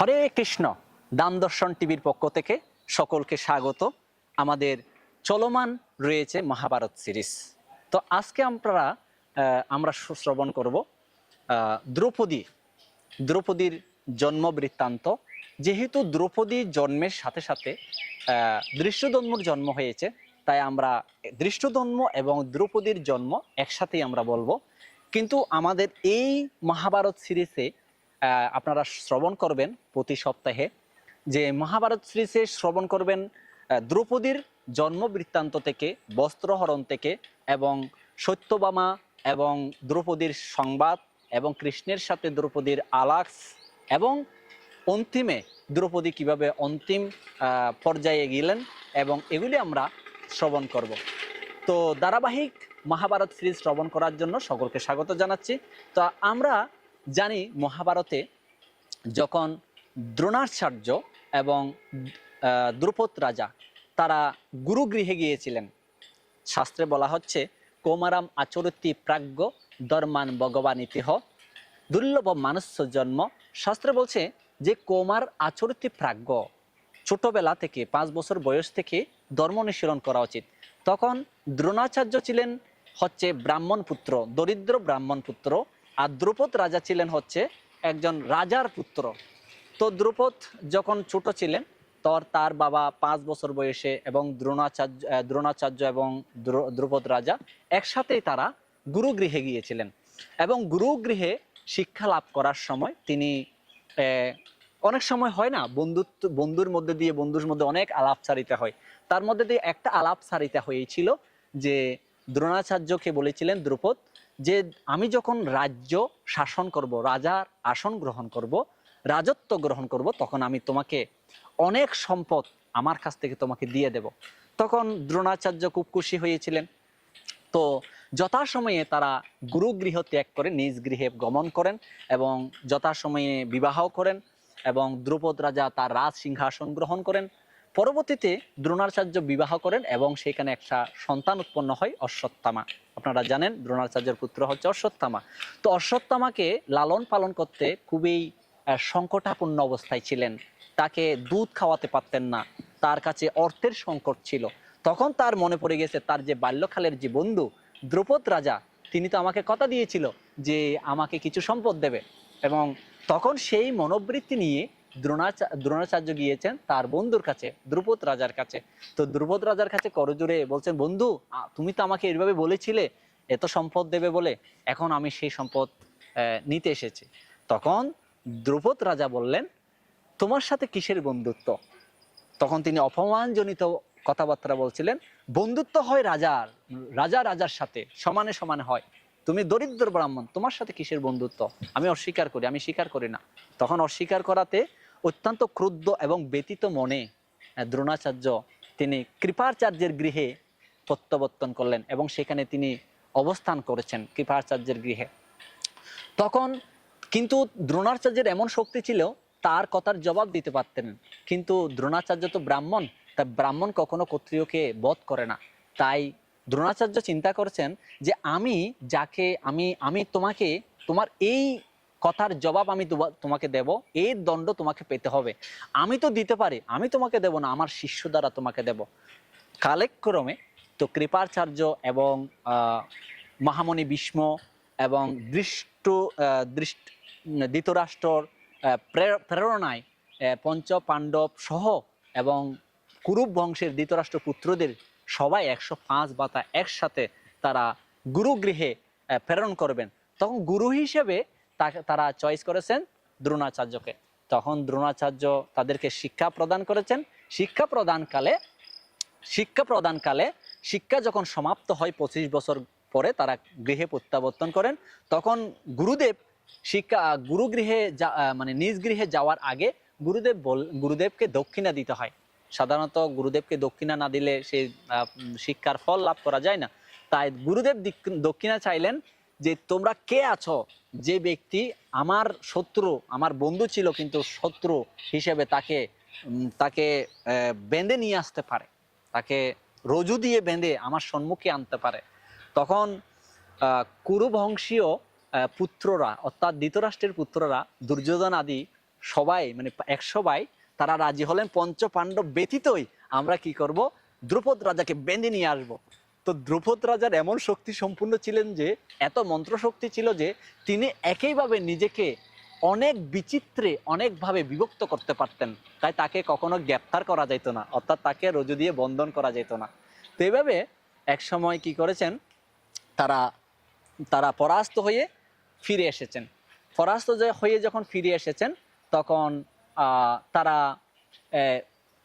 হরে কৃষ্ণ দান দর্শন টিভির পক্ষ থেকে সকলকে স্বাগত। আমাদের চলমান রয়েছে মহাভারত সিরিজ। তো আজকে আমরা আমরা শ্র- শ্রবণ করব দ্রৌপদী, দ্রৌপদীর জন্ম বৃত্তান্ত যেহেতু দ্রৌপদীর জন্মের সাথে সাথে দৃশ্যদন্মর জন্ম হয়েছে, তাই আমরা দৃষ্টদন্ম এবং দ্রৌপদীর জন্ম একসাথেই আমরা বলব। কিন্তু আমাদের এই মহাভারত সিরিজে আপনারা শ্রবণ করবেন প্রতি সপ্তাহে যে মহাভারত সিরিজে শ্রবণ করবেন দ্রৌপদীর জন্ম বৃত্তান্ত থেকে, বস্ত্রহরণ থেকে এবং সত্যবামা এবং দ্রৌপদীর সংবাদ এবং কৃষ্ণের সাথে দ্রৌপদীর আলাক্স এবং অন্তিমে দ্রৌপদী কীভাবে অন্তিম পর্যায়ে গেলেন এবং এগুলি আমরা শ্রবণ করব। তো ধারাবাহিক মহাভারত সিরিজ শ্রবণ করার জন্য সকলকে স্বাগত জানাচ্ছি। তো আমরা জানি মহাভারতে যখন দ্রোণাচার্য এবং দ্রুপদ রাজা তারা গুরুগৃহে গিয়েছিলেন, শাস্ত্রে বলা হচ্ছে, কৌমারাম আচরতি প্রাজ্ঞ ধর্মান ভগবান ইতিহ দুর্লভ মানুষ্য জন্ম। শাস্ত্রে বলছে যে, কৌমার আচরতি প্রাজ্ঞ, ছোটবেলা থেকে, পাঁচ বছর বয়স থেকে ধর্ম অনুশীলন করা উচিত। তখন দ্রোণাচার্য ছিলেন হচ্ছে ব্রাহ্মণ পুত্র, দরিদ্র ব্রাহ্মণ পুত্র আর দ্রুপদ রাজা ছিলেন হচ্ছে একজন রাজার পুত্র। তো দ্রুপদ যখন ছোট ছিলেন, তর তার বাবা পাঁচ বছর বয়সে এবং দ্রোণাচার্য দ্রোণাচার্য এবং দ্রুপদ রাজা একসাথেই তারা গুরুগৃহে গিয়েছিলেন এবং গুরুগৃহে শিক্ষা লাভ করার সময় তিনি অনেক সময় হয় না, বন্ধুত্ব, বন্ধুর মধ্যে দিয়ে, বন্ধুর মধ্যে অনেক আলাপ সারিতে হয়। তার মধ্যে দিয়ে একটা আলাপ সারিতে হয়েছিল যে দ্রোণাচার্যকে বলেছিলেন, দ্রুপদ যে আমি যখন রাজ্য শাসন করব, রাজার আসন গ্রহণ করব, রাজত্ব গ্রহণ করব, তখন আমি তোমাকে অনেক সম্পদ আমার কাছ থেকে তোমাকে দিয়ে দেব। তখন দ্রোণাচার্য খুব খুশি হয়েছিলেন। তো যথাসময়ে তারা গুরুগৃহ ত্যাগ করে নিজ গৃহে গমন করেন এবং যথাসময়ে বিবাহ করেন এবং দ্রুপদ রাজা তার রাজ সিংহাসন গ্রহণ করেন। পরবর্তীতে দ্রোণাচার্য বিবাহ করেন এবং সেখানে একটা সন্তান উৎপন্ন হয় অশ্বত্থামা। আপনারা জানেন দ্রোণাচার্যের পুত্র হচ্ছে অশ্বত্থামা। তো অশ্বত্থামাকে লালন পালন করতে খুবই আহ, সংকটাপন্ন অবস্থায় ছিলেন। তাকে দুধ খাওয়াতে পারতেন না। তার কাছে অর্থের সংকট ছিল। তখন তার মনে পড়ে গেছে তার যে বাল্যকালের যে বন্ধু দ্রৌপদ রাজা তিনি তো আমাকে কথা দিয়েছিল যে আমাকে কিছু সম্পদ দেবে। এবং তখন সেই মনোবৃত্তি নিয়ে দ্রোণাচা- দ্রোণাচার্য গিয়েছেন তার বন্ধুর কাছে, দ্রুপদ রাজার কাছে। তো দ্রুপদ রাজার কাছে করজোরে বলছেন, বন্ধু তুমি তো আমাকে এইভাবে বলেছিলে, এত সম্পদ দেবে বলে, এখন আমি সেই সম্পদ নিতে এসেছি। তখন দ্রুপদ রাজা বললেন, তোমার সাথে কিসের বন্ধুত্ব? তখন তিনি অপমানজনিত কথাবার্তা বলছিলেন, বন্ধুত্ব হয় রাজার, রাজা রাজার সাথে, সমানে সমানে হয়। তুমি দরিদ্র ব্রাহ্মণ, তোমার সাথে কিসের বন্ধুত্ব? আমি অস্বীকার করি, আমি স্বীকার করি না। তখন অস্বীকার করাতে অত্যন্ত ক্রুদ্ধ এবং ব্যতীত মনে দ্রোণাচার্য তিনি কৃপাচার্যের গৃহে প্রত্যাবর্তন করলেন এবং সেখানে তিনি অবস্থান করেছেন কৃপাচার্যের গৃহে। তখন কিন্তু দ্রোণাচার্যের এমন শক্তি ছিল, তার কথার জবাব দিতে পারতেন। কিন্তু দ্রোণাচার্য তো ব্রাহ্মণ, তা ব্রাহ্মণ কখনো ক্ষত্রিয়কে বধ করে না। তাই দ্রোণাচার্য চিন্তা করেছেন যে, আমি যাকে, আমি আমি তোমাকে, তোমার এই কথার জবাব আমি তোমা- তোমাকে দেব। এর দণ্ড তোমাকে পেতে হবে। আমি তো দিতে পারি, আমি তোমাকে দেব না, আমার শিষ্য দ্বারা তোমাকে দেব। কালেক্রমে তো কৃপাচার্য এবং মহামণি ভীষ্ম এবং দৃষ্ট দৃষ্ট ধৃতরাষ্ট্রর প্রেরণায় পঞ্চ পাণ্ডব সহ এবং কুরুপ বংশের ধৃতরাষ্ট্র পুত্রদের সবাই একশো পাঁচ বাতা একসাথে তারা গুরুগৃহে প্রেরণ করবেন। তখন গুরু হিসেবে তারা চয়েস করেছেন দ্রোণাচার্যকে। তখন দ্রোণাচার্য তাদেরকে শিক্ষা প্রদান করেছেন। শিক্ষা প্রদানকালে শিক্ষা প্রদানকালে শিক্ষা যখন সমাপ্ত হয় পঁচিশ বছর পরে তারা গৃহে প্রত্যাবর্তন করেন। তখন গুরুদেব শিক্ষা গুরুগৃহে যা- মানে নিজ গৃহে যাওয়ার আগে গুরুদেব বল গুরুদেবকে দক্ষিণা দিতে হয়। সাধারণত গুরুদেবকে দক্ষিণা না দিলে আহ, শিক্ষার ফল লাভ করা যায় না। তাই গুরুদেব দিক- দক্ষিণা চাইলেন যে তোমরা কে আছো? যে ব্যক্তি আমার শত্রু আমার বন্ধু ছিল কিন্তু শত্রু হিসেবে তাকে তাকে বেঁধে নিয়ে আসতে পারে। তাকে রজু দিয়ে বেঁধে আমার সম্মুখে আনতে পারে। তখন আহ, কুরু বংশীয় পুত্ররা অর্থাৎ ধৃতরাষ্ট্রের পুত্ররা দুর্যোধন আদি সবাই মানে একশো তারা রাজি হলেন। পঞ্চ পাণ্ডব ব্যতীতই আমরা কি করব? দ্রুপদ রাজাকে বেঁধে নিয়ে আসব। তো দ্রুপদ রাজার এমন শক্তি সম্পূর্ণ ছিলেন যে, এত মন্ত্র শক্তি ছিল যে, তিনি একইভাবে নিজেকে অনেক বিচিত্রে, অনেকভাবে বিভক্ত করতে পারতেন। তাই তাকে কখনো গ্রেপ্তার করা যেত না, অর্থাৎ তাকে রজু দিয়ে বন্ধন করা যেত না। তো এক সময় কি করেছেন? তারা তারা পরাস্ত হয়ে ফিরে এসেছেন। পরাস্ত হয়ে যখন ফিরে এসেছেন, তখন তারা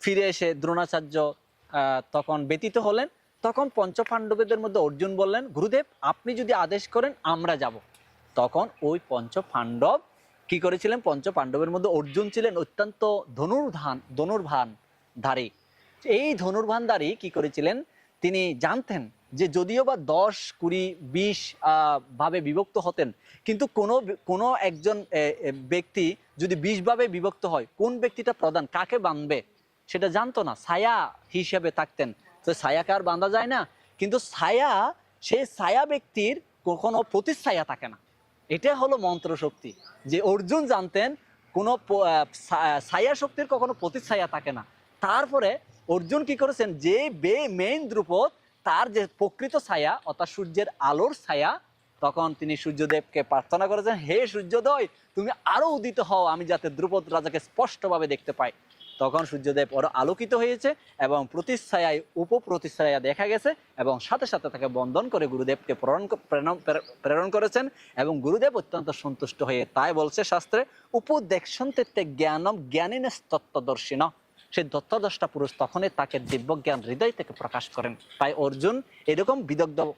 ফিরে এসে দ্রোণাচার্য তখন ব্যতীত হলেন। তখন পঞ্চপাণ্ডবদের মধ্যে অর্জুন বললেন, গুরুদেব, আপনি যদি আদেশ করেন, আমরা যাব। তখন ওই পঞ্চ পাণ্ডব কি করেছিলেন? পঞ্চ পাণ্ডবের মধ্যে অর্জুন ছিলেন অত্যন্ত ধনুর্ধান, ধনুর্ভান ধারী। এই ধনুর্ভানধারী কি করেছিলেন? তিনি জানতেন যে যদিও বা দশ, কুড়ি, বিশ ভাবে বিভক্ত হতেন, কিন্তু কোনো কোনো একজন ব্যক্তি যদি বিশ ভাবে বিভক্ত হয়, কোন ব্যক্তিটা প্রধান, কাকে বাঁধবে সেটা জানতো না। ছায়া হিসেবে থাকতেন। তো ছায়াকে আর বাঁধা যায় না। কিন্তু ছায়া, সেই ছায়া ব্যক্তির কখনো প্রতিচ্ছায়া থাকে না। এটা হলো মন্ত্র শক্তি যে অর্জুন জানতেন, কোনো ছায়া শক্তির কখনো প্রতিচ্ছায়া থাকে না। তারপরে অর্জুন কি করেছেন? যে বে, মেইন দ্রুপদ তার যে প্রকৃত ছায়া, অর্থাৎ সূর্যের আলোর ছায়া, তখন তিনি সূর্যদেবকে প্রার্থনা করেছেন, হে সূর্যোদয়, তুমি আরও উদিত হও। আমি যাতে দ্রুপদ রাজাকে স্পষ্টভাবে দেখতে পাই। তখন সূর্যদেব আরও আলোকিত হয়েছে এবং প্রতিচ্ছায়ায় উপপ্রতিচ্ছায়া দেখা গেছে এবং সাথে সাথে তাকে বন্ধন করে গুরুদেবকে প্রেরণ প্রেরণ- করেছেন এবং গুরুদেব অত্যন্ত সন্তুষ্ট হয়ে তাই বলছে শাস্ত্রে উপদেক্ষণ তেত্তে জ্ঞানম জ্ঞানিনেস তত্ত্বদর্শিন। সেই দত্তদশটা পুরুষ তখনই তাকে দিব্য জ্ঞান হৃদয় থেকে প্রকাশ করেন। তাই অর্জুন এরকম বিদগ্ধ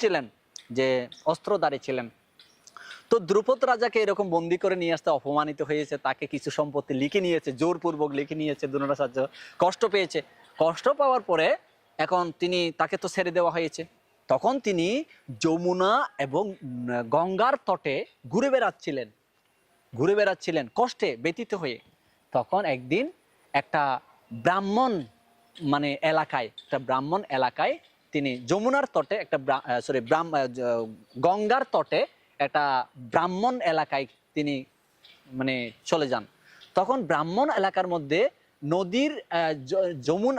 ছিলেন যে অস্ত্রধারী ছিলেন? তো দ্রুপদ রাজাকে এরকম বন্দি করে নিয়ে আসতে অপমানিত হয়েছে, তাকে কিছু সম্পত্তি লিখে নিয়েছে, জোরপূর্বক লিখে নিয়েছে দ্রোণাচার্য কষ্ট পেয়েছে। কষ্ট পাওয়ার পরে এখন তিনি তাকে তো ছেড়ে দেওয়া হয়েছে। তখন তিনি যমুনা এবং গঙ্গার তটে ঘুরে বেড়াচ্ছিলেন ঘুরে বেড়াচ্ছিলেন কষ্টে ব্যতীত হয়ে। তখন একদিন একটা ব্রাহ্মণ মানে এলাকায়, একটা ব্রাহ্মণ এলাকায় তিনি যমুনার তটে, একটা সরি গঙ্গার তটে একটা ব্রাহ্মণ এলাকায় তিনি মানে চলে যান। তখন ব্রাহ্মণ এলাকার মধ্যে নদীর যমুন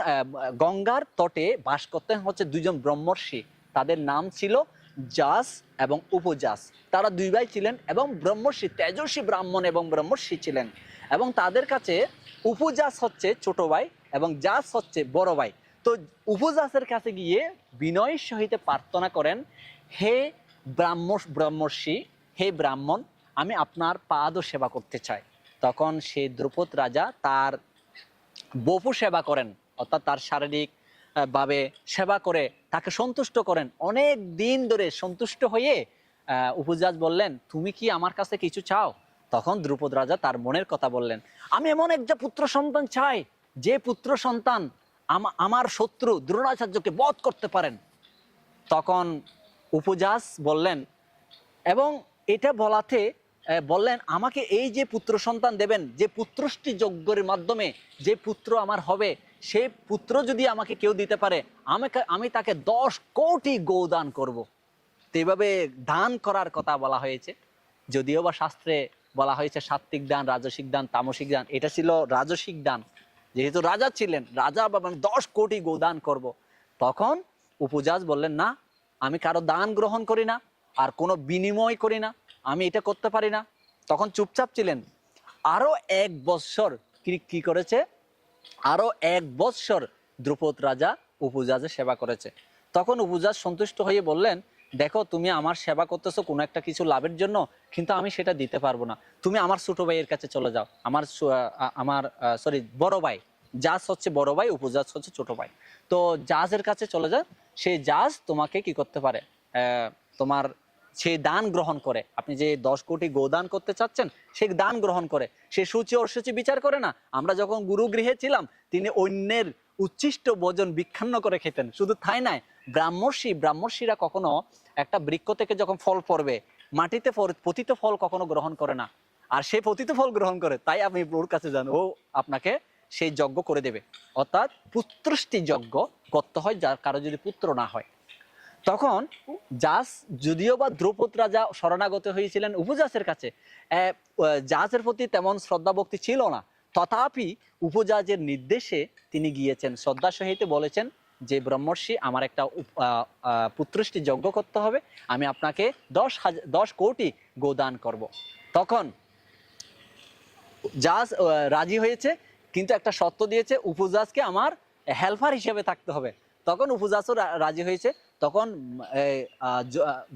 গঙ্গার তটে বাস করতেন হচ্ছে দুজন ব্রহ্মর্ষি। তাদের নাম ছিল জাস এবং উপজাস। তারা দুই ভাই ছিলেন এবং ব্রহ্মর্ষি, তেজস্বী ব্রাহ্মণ এবং ব্রহ্মর্ষি ছিলেন। এবং তাদের কাছে উপজাস হচ্ছে ছোট ভাই এবং জাস হচ্ছে বড় ভাই। তো উপজাসের কাছে গিয়ে বিনয়ের সহিত প্রার্থনা করেন, হে ব্রাহ্ম ব্রহ্মর্ষি, হে ব্রাহ্মণ, আমি আপনার পাদ সেবা করতে চাই। তখন সে দ্রৌপদ রাজা তার বপু সেবা করেন, অর্থাৎ তার শারীরিক ভাবে সেবা করে তাকে সন্তুষ্ট করেন। অনেক দিন ধরে সন্তুষ্ট হয়ে উপজাজ বললেন, তুমি কি আমার কাছে কিছু চাও? তখন দ্রুপদ রাজা তার মনের কথা বললেন, আমি এমন একটা পুত্র সন্তান চাই, যে পুত্র সন্তান আমা- আমার শত্রু দ্রোণাচার্যকে বধ করতে পারেন। তখন উপজাস বললেন, এবং এটা বলাতে বললেন, আমাকে এই যে পুত্র সন্তান দেবেন, যে পুত্রষ্টি যজ্ঞের মাধ্যমে যে পুত্র আমার হবে, সে পুত্র যদি আমাকে কেউ দিতে পারে আমাকে আমি তাকে দশ কোটি গৌদান করব। তো এইভাবে দান করার কথা বলা হয়েছে যদিও বা শাস্ত্রে বলা হয়েছে সাত্বিক দান, রাজসিক দান, তামসিক দান, এটা ছিল রাজসিক দান যেহেতু রাজা ছিলেন, রাজা বাবা দশ কোটি গোদান করব। তখন উপজাজ বললেন, না আমি কারও দান গ্রহণ করি না, আর কোনো বিনিময় করি না, আমি এটা করতে পারি না। তখন চুপচাপ ছিলেন। আরও এক বৎসর কি করেছে? আরও এক বৎসর দ্রুপদ রাজা উপজাজের সেবা করেছে। তখন উপজাজ সন্তুষ্ট হয়ে বললেন, দেখো, তুমি আমার সেবা করতেছো কোনো একটা কিছু লাভের জন্য, কিন্তু আমি সেটা দিতে পারব না। তুমি আমার ছোট ভাইয়ের কাছে চলে যাও। আমার আমার সরি বড় ভাই। জাজ হচ্ছে বড় ভাই, উপজাজ হচ্ছে ছোট ভাই। তো জাজের কাছে চলে যাও সেই জাজ তোমাকে কি করতে পারে? তোমার সে দান গ্রহণ করে। আপনি যে দশ কোটি গোদান করতে চাচ্ছেন, সে দান গ্রহণ করে। সে সূচি অসুচি বিচার করে না। আমরা যখন গুরু গৃহে ছিলাম, তিনি অন্যের উচ্ছিষ্ট ভোজন বিক্ষান্ন করে খেতেন। শুধু তাই নাই ব্রাহ্মর্ষি, ব্রাহ্মর্ষিরা কখনো একটা বৃক্ষ থেকে যখন ফল পড়বে, মাটিতে পতিত ফল কখনো গ্রহণ করে না। আর সে পতিত ফল গ্রহণ করে, তাই আমি ওর কাছে জানো ও আপনাকে সেই যজ্ঞ করে দেবে। অর্থাৎ পুত্রষ্টি যজ্ঞ করতে হয় যার কারও যদি পুত্র না হয়। তখন জাস যদিও বা দ্রৌপদ রাজা শরণাগত হয়েছিলেন উপজাসের কাছে জাহাজের প্রতি তেমন শ্রদ্ধা ভক্তি ছিল না। তথাপি উপজাজের নির্দেশে তিনি গিয়েছেন। শ্রদ্ধা সহিত বলেছেন যে ব্রহ্মর্ষি আমার একটা পুত্রষ্টি যজ্ঞ করতে হবে আমি আপনাকে দশ হাজার দশ কোটি গোদান করব। তখন আহ, রাজি হয়েছে কিন্তু একটা শর্ত দিয়েছে উপজাজকে আমার হেল্পার হিসেবে থাকতে হবে। তখন উপজাজও রা- রাজি হয়েছে। তখন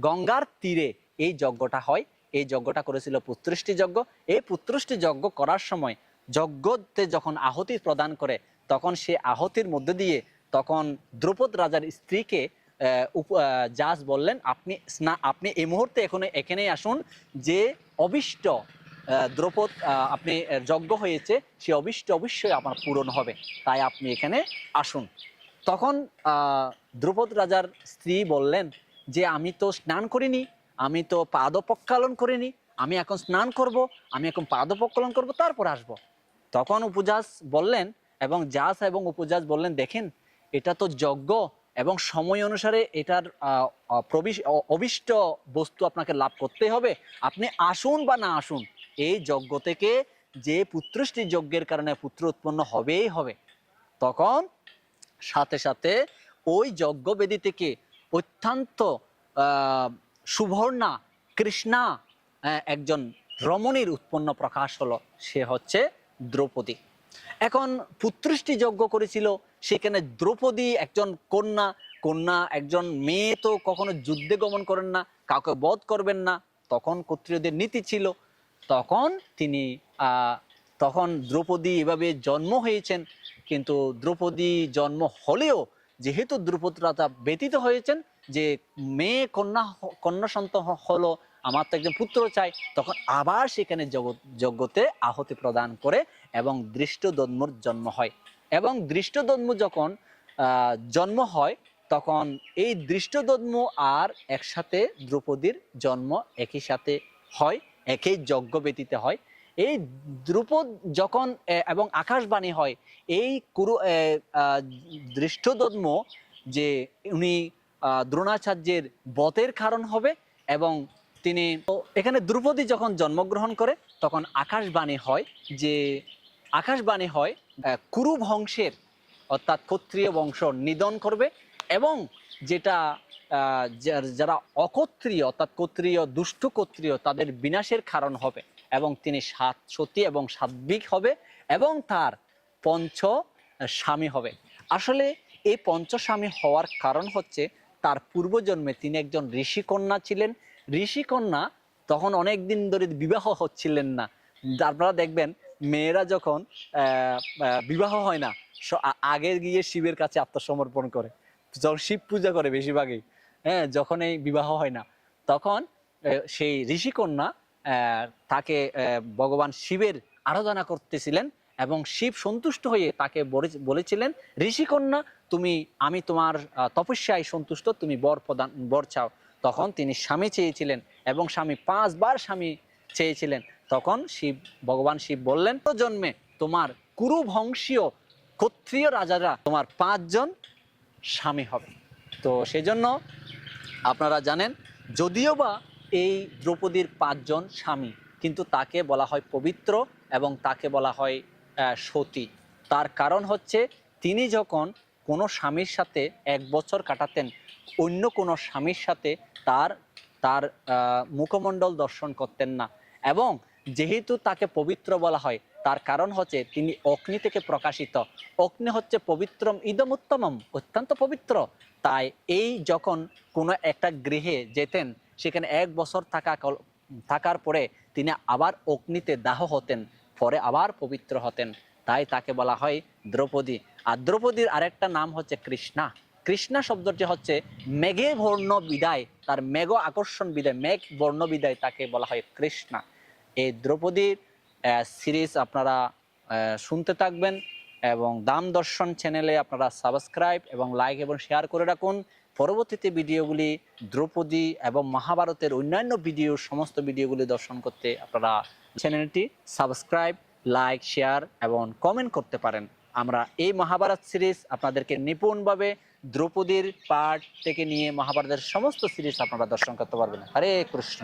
গঙ্গার তীরে এই যজ্ঞটা হয়। এই যজ্ঞটা করেছিল পুত্রষ্টি যজ্ঞ। এই পুত্রষ্টি যজ্ঞ করার সময় যজ্ঞতে যখন আহতি প্রদান করে, তখন সে আহতির মধ্যে দিয়ে তখন দ্রৌপদ রাজার স্ত্রীকে জাজ বললেন, আপনি স্না, আপনি এই মুহূর্তে এখানে এখানেই আসুন যে অবিষ্ট দ্রৌপদ আপনি যজ্ঞ হয়েছে, সে অবিষ্ট অবশ্যই আমার পূরণ হবে। তাই আপনি এখানে আসুন। তখন দ্রৌপদ রাজার স্ত্রী বললেন যে, আমি তো স্নান করিনি, আমি তো পাদপক্ষালন করিনি, আমি এখন স্নান করব, আমি এখন পাদপক্ষালন করব, তারপর আসব। তখন উপজাস বললেন, এবং জাস এবং উপজাস বললেন, দেখেন, এটা তো যজ্ঞ, এবং সময় অনুসারে এটার প্রবিশ- অবিষ্ট বস্তু আপনাকে লাভ করতে হবে। আপনি আসুন বা না আসুন এই যজ্ঞ থেকে যে পুত্রষ্টি যজ্ঞের কারণে পুত্র উৎপন্ন হবেই হবে, তখন সাথে সাথে ওই যজ্ঞবেদী থেকে অত্যন্ত সুবর্ণা, কৃষ্ণা একজন রমণীর উৎপন্ন প্রকাশ হলো, সে হচ্ছে দ্রৌপদী। এখন পুত্রষ্টি যজ্ঞ করেছিল, সেখানে দ্রৌপদী একজন কন্যা কন্যা একজন মেয়ে তো কখনো যুদ্ধে গমন করেন না, কাউকে বধ করবেন না, তখন ক্ষত্রিয়দের নীতি ছিল তখন তিনি তখন দ্রৌপদী এভাবে জন্ম হয়েছেন। কিন্তু দ্রৌপদী জন্ম হলেও যেহেতু দ্রৌপদ রাজা ব্যতীত হয়েছেন যে মেয়ে কন্যা কন্যা সন্তান হলো আমার তো একজন পুত্র চাই, তখন আবার সেখানে জগৎ যজ্ঞতে আহতি প্রদান করে এবং দৃষ্টদন্মুর জন্ম হয়। এবং দৃষ্ট দৃষ্টদন্ম যখন জন্ম হয়, তখন এই দৃষ্টদন্ম আর একসাথে দ্রৌপদীর জন্ম একই সাথে হয়। একই যজ্ঞ ব্যতীত হয়। এই দ্রুপদ যখন এবং আকাশবাণী হয়, এই কুরু দৃষ্টদন্ম যে উনি দ্রোণাচার্যের বতের কারণ হবে এবং তিনি এখানে দ্রৌপদী যখন জন্মগ্রহণ করে, তখন আকাশবাণী হয় যে, আকাশবাণী হয় কুরু বংশের, অর্থাৎ ক্ষত্রিয় বংশ নিধন করবে এবং যেটা যারা অক্ষত্রিয় অর্থাৎ ক্ষত্রিয় দুষ্ট ক্ষত্রিয় তাদের বিনাশের কারণ হবে এবং তিনি সাত সতী এবং সাত্বিক হবে এবং তার পঞ্চ স্বামী হবে। আসলে এই পঞ্চস্বামী হওয়ার কারণ হচ্ছে তার পূর্বজন্মে তিনি একজন ঋষিকন্যা ছিলেন। ঋষিকন্যা তখন অনেক দিন ধরে বিবাহ হচ্ছিলেন না। আপনারা দেখবেন, মেয়েরা যখন বিবাহ হয় না আগে গিয়ে শিবের কাছে আত্মসমর্পণ করে। যখন শিব পূজা করে বেশিরভাগই। হ্যাঁ যখন এই বিবাহ হয় না, তখন সেই ঋষিকন্যা তাকে ভগবান শিবের আরাধনা করতেছিলেন এবং শিব সন্তুষ্ট হয়ে তাকে বলে- বলেছিলেন, ঋষিকন্যা, তুমি, আমি তোমার তপস্যায় সন্তুষ্ট, তুমি বর প্রদান, বর চাও। তখন তিনি স্বামী চেয়েছিলেন এবং স্বামী পাঁচবার স্বামী চেয়েছিলেন। তখন শিব, ভগবান শিব বললেন "তো জন্মে তোমার কুরু বংশীয় ক্ষত্রিয় রাজারা তোমার পাঁচজন স্বামী হবে। তো সেজন্য আপনারা জানেন, যদিও বা এই দ্রৌপদীর পাঁচজন স্বামী, কিন্তু তাকে বলা হয় পবিত্র এবং তাকে বলা হয় সতী। তার কারণ হচ্ছে, তিনি যখন কোনো স্বামীর সাথে এক বছর কাটাতেন, অন্য কোনো স্বামীর সাথে তার তার মুখমণ্ডল দর্শন করতেন না। এবং যেহেতু তাকে পবিত্র বলা হয় তার কারণ হচ্ছে তিনি অগ্নি থেকে প্রকাশিত। অগ্নি হচ্ছে পবিত্রম, ইদমুত্তমম, অত্যন্ত পবিত্র। তাই এই যখন কোনো একটা গৃহে যেতেন, সেখানে এক বছর থাকা থাকার পরে তিনি আবার অগ্নিতে দাহ হতেন, পরে আবার পবিত্র হতেন। তাই তাকে বলা হয় দ্রৌপদী। আর দ্রৌপদীর আরেকটা নাম হচ্ছে কৃষ্ণা। কৃষ্ণা শব্দটি হচ্ছে মেঘে বর্ণ বিদায়, তার মেঘ আকর্ষণ বিদায়, মেঘ বর্ণ বিদায় তাকে বলা হয় কৃষ্ণা। এই দ্রৌপদীর সিরিজ আপনারা শুনতে থাকবেন এবং দাম দর্শন চ্যানেলে আপনারা সাবস্ক্রাইব এবং লাইক এবং শেয়ার করে রাখুন। পরবর্তীতে ভিডিওগুলি দ্রৌপদী এবং মহাভারতের অন্যান্য ভিডিও সমস্ত ভিডিওগুলি দর্শন করতে আপনারা চ্যানেলটি সাবস্ক্রাইব লাইক শেয়ার এবং কমেন্ট করতে পারেন। আমরা এই মহাভারত সিরিজ আপনাদেরকে নিপুণভাবে দ্রৌপদীর পাঠ থেকে নিয়ে মহাভারতের সমস্ত সিরিজ আপনারা দর্শন করতে পারবেন। হরে কৃষ্ণ।